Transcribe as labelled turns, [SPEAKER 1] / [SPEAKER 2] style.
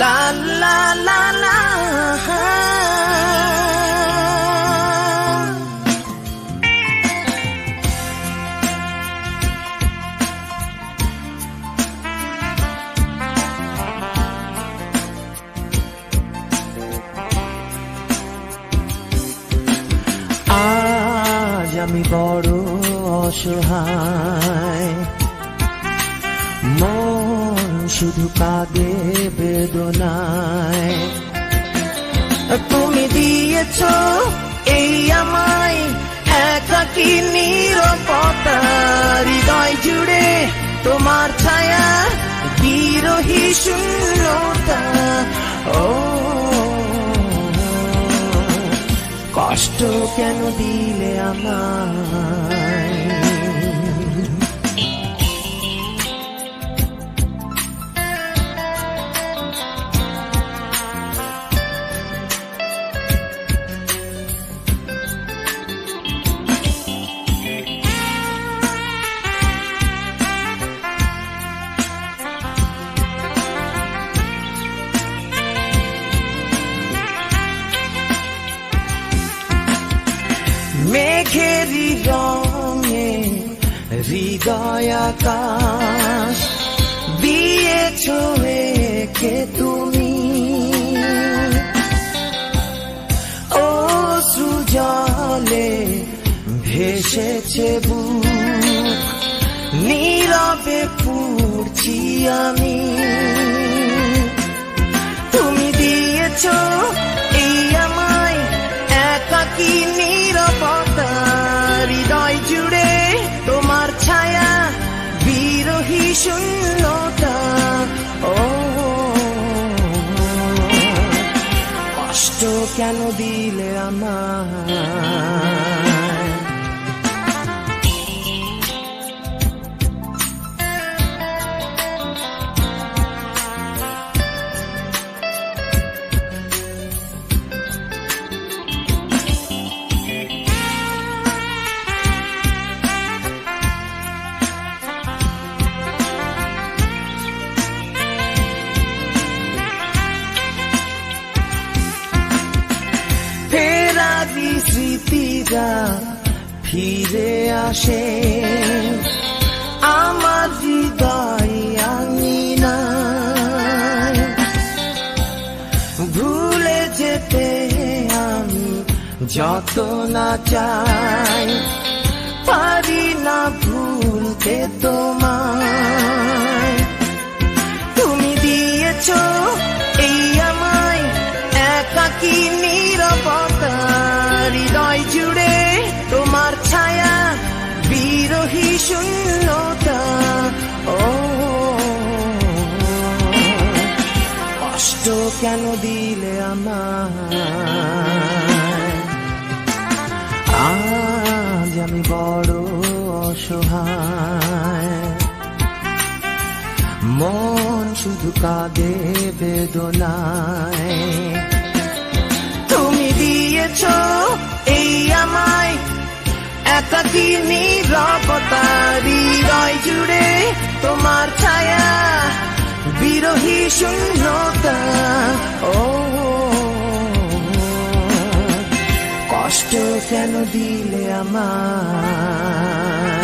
[SPEAKER 1] la la la la আজ আমি বড় অসহায় মন শুধু কাঁদে বেদনায়। তুমি দিয়েছ এই আমায় একাকি নিরপতা, হৃদয় জুড়ে তোমার ছায়া, বিরোহী শূন্যতা। ও, কষ্ট কেন দিলে আমায়? মেঘেরি রঙে হৃদয় আকাশ দিয়েছ কে তুমি। ও সুজলে ভেসেছে বুক নীরবে পুড়ছি আমি। parroquiano dile amar. ফেরারি স্মৃতিরা ফিরে আসে। আমার হৃদয় আঙিনায় ভুলে যেতে আমি যত না চাই, পারি না ভুলতে তোমায়। শূন্যতা কষ্ট কেন দিলে আমায়? আজ আমি বড় অসহায়। মন শুধু কাঁদে, বেদনায়। তুমি দিয়েছ এই আমায়, একাকি নিরবতা। হৃদয় জুড়ে তোমার ছায়া বিরোহী শূন্যতা ও কষ্ট কেন দিলে আমায়?